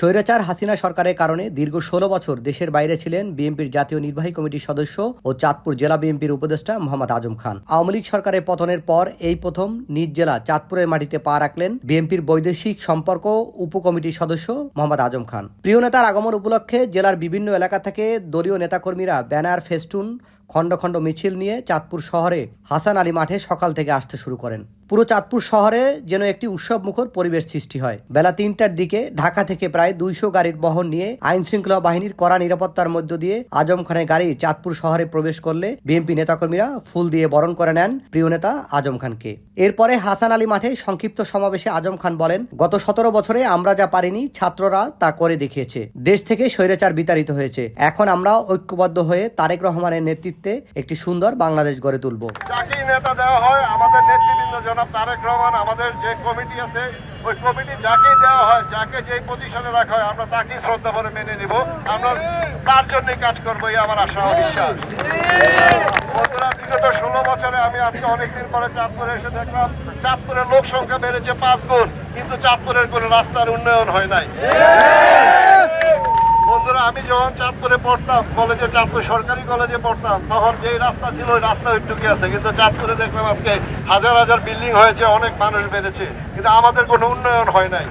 স্বৈরাচার হাসিনা সরকারের কারণে দীর্ঘ ষোলো বছর দেশের বাইরে ছিলেন বিএনপির জাতীয় নির্বাহী কমিটির সদস্য ও চাঁদপুর জেলা বিএনপির উপদেষ্টা মোহাম্মদ আজম খান। আওয়ামী লীগ সরকারের পতনের পর এই প্রথম নিজ জেলা চাঁদপুরের মাটিতে পা রাখলেন বিএনপির বৈদেশিক সম্পর্ক উপকমিটির সদস্য মোহাম্মদ আজম খান। প্রিয় নেতার আগমন উপলক্ষে জেলার বিভিন্ন এলাকা থেকে দলীয় নেতাকর্মীরা ব্যানার, ফেস্টুন খণ্ড খণ্ড মিছিল নিয়ে চাঁদপুর শহরে হাসান আলী মাঠে সকাল থেকে আসতে শুরু করেন। পুরো চাঁদপুর শহরে যেন একটি উৎসব মুখর পরিবেশ সৃষ্টি হয়। বেলা তিনটার দিকে ঢাকা থেকে প্রায় দুইশো গাড়ির বহন নিয়ে আইন শৃঙ্খলা বাহিনীর কড়া নিরাপত্তার মধ্য দিয়ে আজম খানের গাড়ি চাঁদপুর শহরে প্রবেশ করলে বিএনপি নেতাকর্মীরা ফুল দিয়ে বরণ করে নেন প্রিয় নেতা আজম খানকে। এরপরে হাসান আলী মাঠে সংক্ষিপ্ত সমাবেশে আজম খান বলেন, গত সতেরো বছরে আমরা যা পারিনি, ছাত্ররা তা করে দেখিয়েছে। দেশ থেকে স্বৈরাচার বিতাড়িত হয়েছে। এখন আমরা ঐক্যবদ্ধ হয়ে তারেক রহমানের নেতৃত্বে একটি সুন্দর বাংলাদেশ গড়ে তুলব। নেতা দেওয়া হয়, আমাদের নেতৃবৃন্দ জনাব তারেক রহমান, আমাদের যে কমিটি আছে, ওই কমিটি যাকেই দেওয়া হয়, যাকে যেই পজিশনে রাখা হয়, আমরা তাকেই শ্রদ্ধা করে মেনে নিব। আমরা তার জন্যই কাজ করব, এই আমার আশা বিশ্বাস। বিগত ষোলো বছরে আমি আজকে অনেকদিন পরে চাঁদপুরে এসে দেখলাম, চাঁদপুরের লোক সংখ্যা বেড়েছে পাঁচ গুণ, কিন্তু চাঁদপুরের কোনো রাস্তার উন্নয়ন হয় নাই। বন্ধুরা, আমি যখন চাঁদপুরে পড়তাম, কলেজে, চাঁদপুর সরকারি কলেজে পড়তাম, তখন যেই রাস্তা ছিল, ওই রাস্তা একটুকি আছে। কিন্তু চাঁদপুরে দেখলাম আজকে হাজার হাজার বিল্ডিং হয়েছে, অনেক মানুষ বেড়েছে। কিন্তু আমাদের কোনো উন্নয়ন হয় নাই।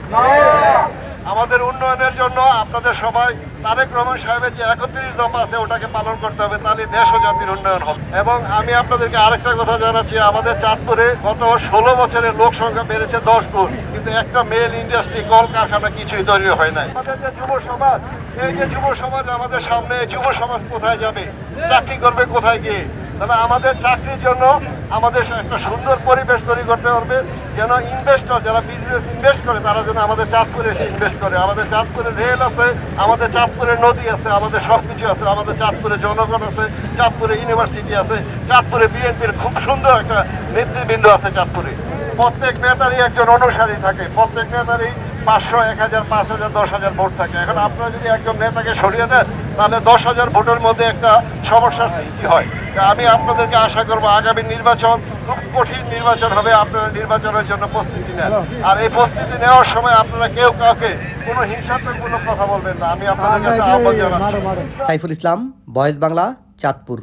আমাদের উন্নয়নের জন্য আপনাদের সবাই, তারেক রহমান সাহেবের যে একত্রিশ দফা আছে, ওটাকে পালন করতে হবে, তাহলে দেশ ও জাতির উন্নয়ন হবে। এবং আমি আপনাদেরকে আরেকটা কথা জানাচ্ছি, আমাদের চাঁদপুরে গত ষোলো বছরের লোক সংখ্যা বেড়েছে দশ গুণ, কিন্তু একটা মেল ইন্ডাস্ট্রি কল কারখানা কিছুই তৈরি হয় নাই। আমাদের যে যুব সমাজ, এই যে যুব সমাজ আমাদের সামনে যুব সমাজ কোথায় যাবে? চাকরি করবে কোথায় গিয়ে? তাহলে আমাদের চাকরির জন্য আমাদের একটা সুন্দর পরিবেশ তৈরি করতে হবে যেন ইনভেস্টর যারা বিজনেস ইনভেস্ট করে, তারা যেন আমাদের চাঁদপুরে এসে ইনভেস্ট করে। আমাদের চাঁদপুরে রেল আছে, আমাদের চাঁদপুরে নদী আছে, আমাদের সব কিছু আছে, আমাদের চাঁদপুরে জনগণ আছে, চাঁদপুরে ইউনিভার্সিটি আছে, চাঁদপুরে বিএনপির খুব সুন্দর একটা নেতৃবৃন্দ আছে চাঁদপুরে। প্রত্যেক নেতারই একজন অনুসারী থাকে। প্রত্যেক নেতারই পাঁচশো, এক হাজার, পাঁচ হাজার, দশ হাজার ভোট থাকে। এখন আপনারা যদি একজন নেতাকে সরিয়ে দেন তাহলে দশ হাজার ভোটের মধ্যে একটা সমস্যার সৃষ্টি হয়। আমি আপনাদেরকে আশা করব আগামী নির্বাচন খুব কঠিন নির্বাচন হবে আপনারা নির্বাচনের জন্য প্রস্তুতি নেন। আর এই প্রস্তুতি নেওয়ার সময় আপনারা কেউ কাউকে কোনো হিংসাত্মকমূলক কথা বলবেন না। আমি আপনাদের কাছে আহ্বান জানাচ্ছি। সাইফুল ইসলাম বয়েস বাংলা চাঁদপুর।